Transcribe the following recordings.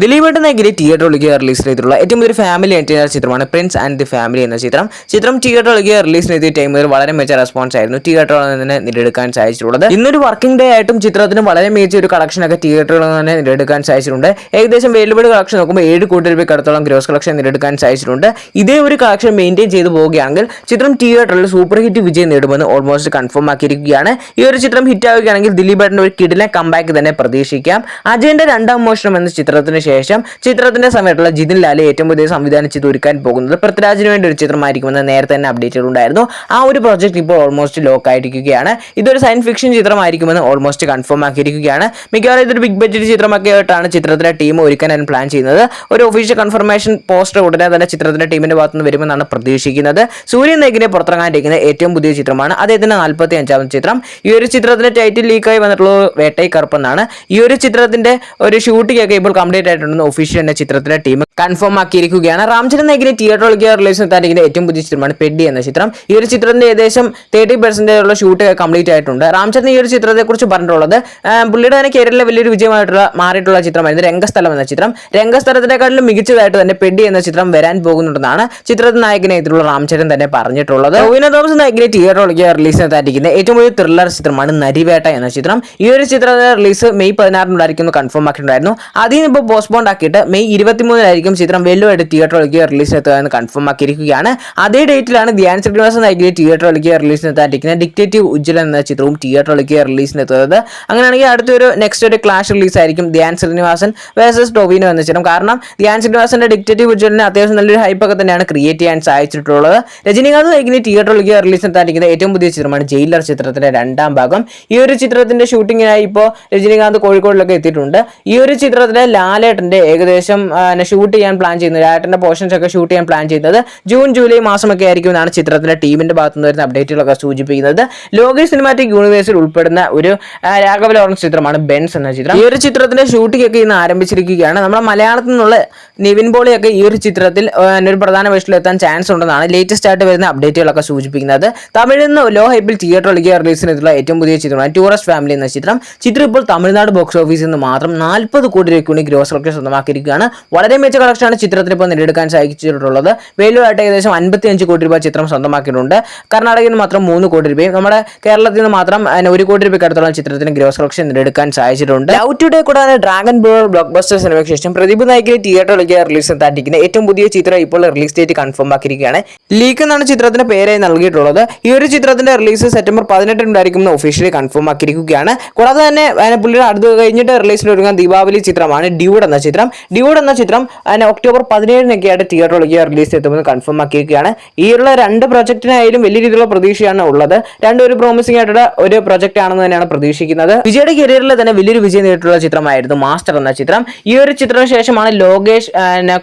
ദിലീപേട്ട നഗരി തിയേറ്ററിലേക്ക് റിലീസ് ചെയ്തിട്ടുള്ള ഏറ്റവും വലിയ ഫാമിലി എന്റർടൈനർ ചിത്രമാണ് പ്രിൻസ് ആൻഡ് ദി ഫാമിലി എന്ന ചിത്രം. ചിത്രം തിയേറ്ററിലേക്ക് റിലീസ് ചെയ്ത ടൈമിൽ വളരെ മികച്ച റെസ്പോൺസ് ആയിരുന്നു തിയേറ്ററിൽ നിന്ന് നേടിയെടുക്കാൻ സാധിച്ചിട്ടുള്ളത്. ഇന്നൊരു വർക്കിംഗ് ഡേ ആയിട്ടും ചിത്രത്തിന് വളരെ മികച്ച ഒരു കളക്ഷൻ ഒക്കെ തിയേറ്ററിൽ നിന്ന് തന്നെ നേടിയെടുക്കാൻ സാധിച്ചിട്ടുണ്ട്. ഏകദേശം വേലുപടി കളക്ഷൻ നോക്കുമ്പോൾ ഏഴ് കോടി രൂപയ്ക്ക് അടുത്തോളം ഗ്രോസ് കളക്ഷൻ നേടിയെടുക്കാൻ സാധിച്ചിട്ടുണ്ട്. ഇതേ ഒരു കളക്ഷൻ മെയിന്റെയിൻ ചെയ്തു പോവുകയാണെങ്കിൽ ചിത്രം തിയേറ്ററിൽ സൂപ്പർ ഹിറ്റ് വിജയം നേടുമെന്ന് ഓൾമോസ്റ്റ് കൺഫേം ആക്കിയിരിക്കുകയാണ്. ഈ ഒരു ചിത്രം ഹിറ്റ് ആവുകയാണെങ്കിൽ ദിലീപേട്ടന്റെ ഒരു കിടിലെ കമ്പാക്ക് തന്നെ പ്രതീക്ഷിക്കാം. അജയന്റെ രണ്ടാം മോഷണം എന്ന ചിത്രത്തിന് ശേഷം ചിത്രത്തിന്റെ സമയത്തുള്ള ജിതിൻ ലാലി ഏറ്റവും പുതിയ സംവിധാനം ചെയ്ത് ഒരുക്കാൻ പോകുന്നത് പൃഥ്വിരാജിന് വേണ്ടി ഒരു ചിത്രമായിരിക്കുമെന്ന് നേരത്തെ തന്നെ അപ്ഡേറ്റുകൾ ഉണ്ടായിരുന്നു. ആ ഒരു പ്രോജക്റ്റ് ഇപ്പോൾ ഓൾമോസ്റ്റ് ലോക്ക് ആയിരിക്കുകയാണ് ഇതൊരു സയൻസ് ഫിക്ഷൻ ചിത്രമായിരിക്കുമെന്ന് ഓൾമോസ്റ്റ് കൺഫേം ആക്കിയിരിക്കുകയാണ്. മിക്കവാറും ഇതൊരു ബിഗ് ബഡ്ജറ്റ് ചിത്രമൊക്കെ ആയിട്ടാണ് ചിത്രത്തിലെ ടീം ഒരുക്കാൻ പ്ലാൻ ചെയ്യുന്നത്. ഒരു ഒഫീഷ്യൽ കൺഫർമേഷൻ പോസ്റ്റർ ഉടനെ തന്നെ ചിത്രത്തിന്റെ ടീമിന്റെ ഭാഗത്തുനിന്ന് വരുമെന്നാണ് പ്രതീക്ഷിക്കുന്നത്. സൂര്യൻ നെഗിനെ പുറത്തിറങ്ങാനിരിക്കുന്ന ഏറ്റവും പുതിയ ചിത്രമാണ് അദ്ദേഹത്തിന്റെ നാൽപ്പത്തി അഞ്ചാമത്തെ ചിത്രം. ഈ ഒരു ചിത്രത്തിന്റെ ടൈറ്റിൽ ലീക്കായി വന്നിട്ടുള്ള വേട്ടൈ കറുപ്പെന്നാണ് ഈ ഒരു ചിത്രത്തിന്റെ ഒരു ഷൂട്ടിംഗ് ഒക്കെ ഇപ്പോൾ കംപ്ലീറ്റ് ആയിട്ടുണ്ടെന്ന് ഒഫീഷ്യൽ എന്ന ചിത്രത്തിലെ ടീം കൺഫേം ആക്കിയിരിക്കുകയാണ്. രാംചരൻ നഗിനെ തിയേറ്ററിലേക്ക് റിലീസ് നടത്താനിരിക്കുന്ന ഏറ്റവും പുതിയ ചിത്രമാണ് പെഡി എന്ന ചിത്രം. ഈ ഒരു ചിത്രത്തിന്റെ ഏകദേശം തേർട്ടി ഉള്ള ഷൂട്ട് കംപ്ലീറ്റ് ആയിട്ടുണ്ട്. രാംചരൻ ഈ ഒരു ചിത്രത്തെ കുറിച്ച് പറഞ്ഞിട്ടുള്ളത് പുള്ളിയുടെ തന്നെ കേരളത്തിലെ വലിയൊരു വിജയമായിട്ടുള്ള മാറിയിട്ടുള്ള ചിത്രമായിരുന്നു രംഗസ്ഥലം എന്ന ചിത്രം. രംഗസ്ഥലത്തിനെക്കാട്ടിലും മികച്ചതായിട്ട് തന്നെ പെഡി എന്ന ചിത്രം വരാൻ പോകുന്നുണ്ടെന്നാണ് ചിത്രത്തിൽ നായകനായിട്ടുള്ള രാംചരൻ തന്നെ പറഞ്ഞിട്ടുള്ളത്. ടൊവിനോ തോമസ് നായകനെ തിയേറ്ററിലേക്ക് റിലീസ് നടത്താനിരിക്കുന്ന ഏറ്റവും വലിയ ത്രില്ലർ ചിത്രമാണ് നരിവേട്ട എന്ന ചിത്രം. ഈ ഒരു ചിത്രത്തിന്റെ റിലീസ് മെയ് പതിനാറിനുണ്ടായിരിക്കും കൺഫേം ആക്കിയിട്ടുണ്ടായിരുന്നു. അതിൽ നിന്ന് ഇപ്പോൾ പോസ്റ്റ്പോണ്ട് ആക്കിയിട്ട് മെയ് ഇരുപത്തിമൂന്നിലായിരിക്കും ചിത്രം വെല്ലുമായിട്ട് തിയേറ്ററിലേക്ക് റിലീസ് എന്ന് കൺഫേം ആക്കിയിരിക്കുകയാണ്. അതേ ഡേറ്റിലാണ് ധ്യാൻ ശ്രീനിവാസൻ നായകനെ തിയേറ്ററിലേക്ക് റിലീസ് നടത്താനിരിക്കുന്ന ഡിക്റ്റേറ്റീവ് ഉജ്ജ്വലൻ എന്ന ചിത്രവും തിയേറ്ററിലേക്ക് റിലീസ് നടത്തുന്നത്. അങ്ങനെയാണെങ്കിൽ അടുത്തൊരു നെക്സ്റ്റ് ഒരു ക്ലാഷ് റിലീസ് ആയിരിക്കും ധ്യാൻ ശ്രീനിവാസൻ വേഴ്സസ് ടോവിനോ എന്ന ചിത്രം. കാരണം ധ്യാൻ ശ്രീനിവാസന്റെ ഡിക്റ്റേറ്റീവ് ഉജ്ജ്വലിന് അത്യാവശ്യം നല്ലൊരു ഹൈപ്പ് ഒക്കെ തന്നെയാണ് ക്രിയേറ്റ് ചെയ്യാൻ സാധിച്ചിട്ടുള്ളത്. രജനീകാന്ത് നായകനെ തിയേറ്ററിലേക്ക് റിലീസ് നടത്താനിരിക്കുന്ന ഏറ്റവും പുതിയ ചിത്രമാണ് ജയിലർ ചിത്രത്തിന്റെ രണ്ടാം ഭാഗം. ഈ ഒരു ചിത്രത്തിന്റെ ഷൂട്ടിങ്ങിനായി ഇപ്പോൾ രജനീകാന്ത് കോഴിക്കോടിലൊക്കെ എത്തിയിട്ടുണ്ട്. ഈ ഒരു ചിത്രത്തിലെ ലാലേട്ടന്റെ ഏകദേശം ഷൂട്ട് ചെയ്യാൻ പ്ലാൻ ചെയ്യുന്നത് ലാലേട്ടന്റെ പോർഷൻസ് ഒക്കെ ഷൂട്ട് ചെയ്യാൻ പ്ലാൻ ചെയ്യുന്നത് ജൂൺ ജൂലൈ മാസമൊക്കെ ആയിരിക്കും എന്നാണ് ചിത്രത്തിലെ ടീമിന്റെ ഭാഗത്തുനിന്ന് വരുന്ന അപ്ഡേറ്റുകളൊക്കെ സൂചിപ്പിക്കുന്നത്. ലോകേഷ് സിനിമാറ്റിക് യൂണിവേഴ്സിൽ ഉൾപ്പെടുന്ന ഒരു രാഘവ ലോറൻസ് ചിത്രമാണ് ബെൻസ് എന്ന ചിത്രം. ഈ ഒരു ചിത്രത്തിന്റെ ഷൂട്ടിംഗ് ഒക്കെ ഇന്ന് ആരംഭിച്ചിരിക്കുകയാണ്. നമ്മുടെ മലയാളത്തിൽ നിന്നുള്ള നിവിൻ പോളിയൊക്കെ ഈ ഒരു ചിത്രത്തിൽ ഒരു പ്രധാന വേഷത്തിൽ എത്താൻ ചാൻസ് ഉണ്ടെന്നാണ് ലേറ്റസ്റ്റ് ആയിട്ട് വരുന്ന അപ്ഡേറ്റുകളൊക്കെ സൂചിപ്പിക്കുന്നത്. തമിഴിൽ നിന്ന് ലോ ഹൈപ്പിൽ തിയേറ്ററിലേക്ക് റിലീസിനെത്തുള്ള ഏറ്റവും പുതിയ ചിത്രമാണ് ടൂറിസ്റ്റ് ഫാമിലി എന്ന ചിത്രം. ചിത്രം ഇപ്പോൾ തമിഴ്നാട് ബോക്സ് ഓഫീസിൽ നിന്ന് മാത്രം നാൽപ്പത് കോടി രൂപ വേണ്ടി ഗ്രോസ് കളക്ഷൻ സ്വന്തമാക്കിയിരിക്കുകയാണ് വളരെ മികച്ച കളക്ഷനാണ് ചിത്രത്തിന് ഇപ്പോൾ നേടിയെടുക്കാൻ സാധിച്ചിട്ടുള്ളത്. വേലുവായിട്ട് ഏകദേശം അൻപത്തി അഞ്ച് കോടി രൂപ ചിത്രം സ്വന്തമാക്കിയിട്ടുണ്ട്. കർണാടകയിൽ നിന്ന് മാത്രം മൂന്ന് കോടി രൂപയും നമ്മുടെ കേരളത്തിൽ നിന്ന് മാത്രം ഒരു കോടി രൂപയ്ക്ക് അടുത്തുള്ള ചിത്രത്തിന് ഗ്രോസ് കളക്ഷൻ നേടിയെടുക്കാൻ സാധിച്ചിട്ടുണ്ട്. ലവ് ടുഡേ കൂടാതെ ഡ്രാഗൺ ബോൾ ബ്ലോക്ക് ബസ്റ്റർ സിനിമയ്ക്ക് ശേഷം പ്രദീപ് നായിക്കിനെ തിയേറ്ററിലേക്ക് റിലീസ് എത്താണ്ടിരിക്കുന്ന ഏറ്റവും പുതിയ ചിത്രം ഇപ്പോൾ റിലീസ് ഡേറ്റ് കൺഫേം ആക്കിയിരിക്കുകയാണ്. ലീക്ക് എന്നാണ് ചിത്രത്തിന്റെ പേരായി നൽകിയിട്ടുള്ളത്. ഈ ഒരു ചിത്രത്തിന്റെ റിലീസ് സെപ്റ്റംബർ പതിനെട്ടിനുണ്ടായിരിക്കും എന്ന് ഒഫീഷ്യലി കൺഫേം ആക്കിയിരിക്കുകയാണ്. കൂടാതെ തന്നെ പുള്ളിയുടെ അടുത്ത് കഴിഞ്ഞിട്ട് റിലീസിൽ ഒരുങ്ങുന്ന ദീപാവലി ചിത്രമാണ് ഡ്യൂഡ് എന്ന ചിത്രം. ഡ്യൂഡ് എന്ന ചിത്രം ഒക്ടോബർ പതിനേഴിനൊക്കെ ആയിട്ട് തിയേറ്ററിലേക്ക് റിലീസ് എത്തുമെന്ന് കൺഫേം ആക്കിയിരിക്കുകയാണ്. ഈ ഉള്ള രണ്ട് പ്രൊജക്റ്റിനായാലും വലിയ രീതിയിലുള്ള പ്രതീക്ഷയാണ് ഉള്ളത്. രണ്ടും ഒരു പ്രോമിസിംഗ് ആയിട്ടുള്ള ഒരു പ്രൊജക്ട് ആണെന്ന് തന്നെയാണ് പ്രതീക്ഷിക്കുന്നത്. വിജയുടെ കരിയറിൽ തന്നെ വലിയൊരു വിജയം നേരിട്ടുള്ള ചിത്രമായിരുന്നു മാസ്റ്റർ എന്ന ചിത്രം. ഈ ഒരു ചിത്രത്തിന് ശേഷമാണ് ലോകേഷ്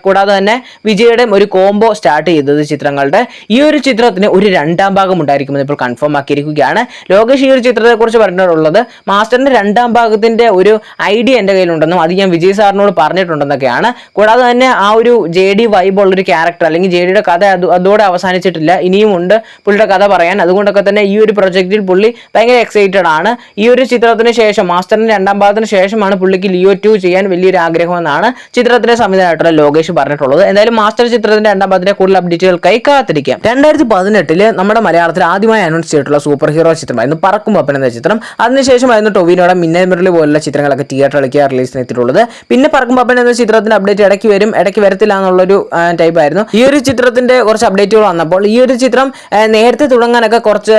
കൂടാതെ തന്നെ വിജയുടെ ഒരു കോംബോ സ്റ്റാർട്ട് ചെയ്തത് ചിത്രങ്ങളുടെ. ഈ ഒരു ചിത്രത്തിന് ഒരു രണ്ടാം ഭാഗം ഉണ്ടായിരിക്കുമെന്ന് ഇപ്പോൾ കൺഫേം ആക്കിയിരിക്കുകയാണ്. ലോകേഷ് ഈ ഒരു ചിത്രത്തെ കുറിച്ച് പറഞ്ഞിട്ടുള്ളത് മാസ്റ്ററിന്റെ രണ്ടാം ഭാഗത്തിന്റെ ഒരു ഐഡിയ എന്റെ കയ്യിലുണ്ടെന്നും അത് ഞാൻ വിജയ് സാറിനോട് പറഞ്ഞിട്ടുണ്ടെന്നൊക്കെയാണ്. കൂടാതെ തന്നെ ആ ഒരു ജെ ഡി വൈബ് ഉള്ള ഒരു ക്യാരക്ടർ അല്ലെങ്കിൽ ജെ ഡിയുടെ കഥ അത് അതോടെ അവസാനിച്ചിട്ടില്ല. ഇനിയും ഉണ്ട് പുള്ളിയുടെ കഥ പറയാൻ. അതുകൊണ്ടൊക്കെ തന്നെ ഈ ഒരു പ്രൊജക്റ്റിൽ പുള്ളി ഭയങ്കര എക്സൈറ്റഡ് ആണ്. ഈ ഒരു ചിത്രത്തിന് ശേഷം മാസ്റ്ററിന് രണ്ടാം ഭാഗത്തിന് ശേഷമാണ് പുള്ളിക്ക് ലിയോ ടു ചെയ്യാൻ വലിയൊരു ആഗ്രഹമെന്നാണ് ചിത്രത്തിന്റെ സംവിധാനമായിട്ടുള്ള ലോകേഷ് പറഞ്ഞിട്ടുള്ളത്. എന്തായാലും മാസ്റ്റർ ചിത്രത്തിന്റെ രണ്ടാം ഭാഗത്തിന്റെ കൂടുതൽ അപ്ഡേറ്റുകൾക്കായി കാത്തിരിക്കാം. രണ്ടായിരത്തി പതിനെട്ടിൽ നമ്മുടെ മലയാളത്തിൽ ആദ്യമായി അനൗൺസ് ചെയ്തിട്ടുള്ള സൂപ്പർ ഹീറോ ചിത്രമായിരുന്നു പറക്കും പപ്പൻ എന്ന ചിത്രം. അതിനുശേഷമായിരുന്നു ടൊവിനോടെ മിന്നൽ മുരളി പോലുള്ള ചിത്രങ്ങളൊക്കെ തിയേറ്ററിലേക്ക് റിലീസ് എത്തിയിട്ടുള്ളത്. പിന്നെ പറക്കും പപ്പൻ എന്ന ചിത്രത്തിന്റെ അപ്ഡേറ്റ് ഇടയ്ക്ക് വരും. ഇടയ്ക്ക് വരത്തില്ല എന്നുള്ളൊരു ടൈപ്പ് ആയിരുന്നു. ഈ ഒരു ചിത്രത്തിന്റെ കുറച്ച് അപ്ഡേറ്റുകൾ വന്നപ്പോൾ ഈ ഒരു ചിത്രം നേരത്തെ തുടങ്ങാനൊക്കെ കുറച്ച്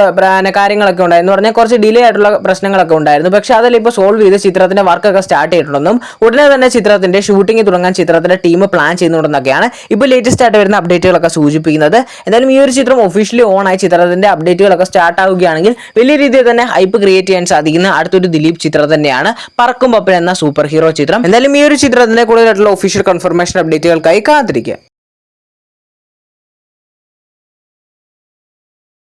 കാര്യങ്ങളൊക്കെ ഉണ്ടായിരുന്നു. പറഞ്ഞാൽ കുറച്ച് ഡിലേ ആയിട്ടുള്ള പ്രശ്നങ്ങളൊക്കെ ഉണ്ടായിരുന്നു. പക്ഷെ അതെല്ലാം ഇപ്പോൾ സോൾവ് ചെയ്ത് ചിത്രത്തിന്റെ വർക്കൊക്കെ സ്റ്റാർട്ട് ചെയ്തിട്ടുണ്ടെന്നും ഉടനെ തന്നെ ചിത്രത്തിന്റെ ഷൂട്ടിംഗ് തുടങ്ങാൻ ചിത്രത്തിന്റെ ടീം പ്ലാൻ ചെയ്യുന്നുണ്ടെന്നൊക്കെയാണ് ഇപ്പോൾ ലേറ്റസ്റ്റ് ആയിട്ട് വരുന്ന അപ്ഡേറ്റുകളൊക്കെ സൂചിപ്പിക്കുന്നത്. എന്തായാലും ഈ ഒരു ചിത്രം ഒഫീഷ്യലി ഓൺ ആയി ചിത്രത്തിന്റെ അപ്ഡേറ്റുകളൊക്കെ സ്റ്റാർട്ട് ആവുകയാണെങ്കിൽ വലിയ രീതിയിൽ തന്നെ ഹൈപ്പ് ക്രിയേറ്റ് ചെയ്യാൻ സാധിക്കുന്ന അടുത്തൊരു ദിലീപ് ചിത്രം തന്നെയാണ്. പറക്കും പപ്പൻ എന്ന സൂപ്പർ ഹീറോ ചിത്രം. എന്തായാലും ഈ ഒരു ചിത്രത്തിന്റെ കൂടുതലായിട്ടുള്ള ഒഫീഷ്യൽ കൺഫർമേഷൻ അപ്ഡേറ്റുകൾക്കായി കാത്തിരിക്കുക.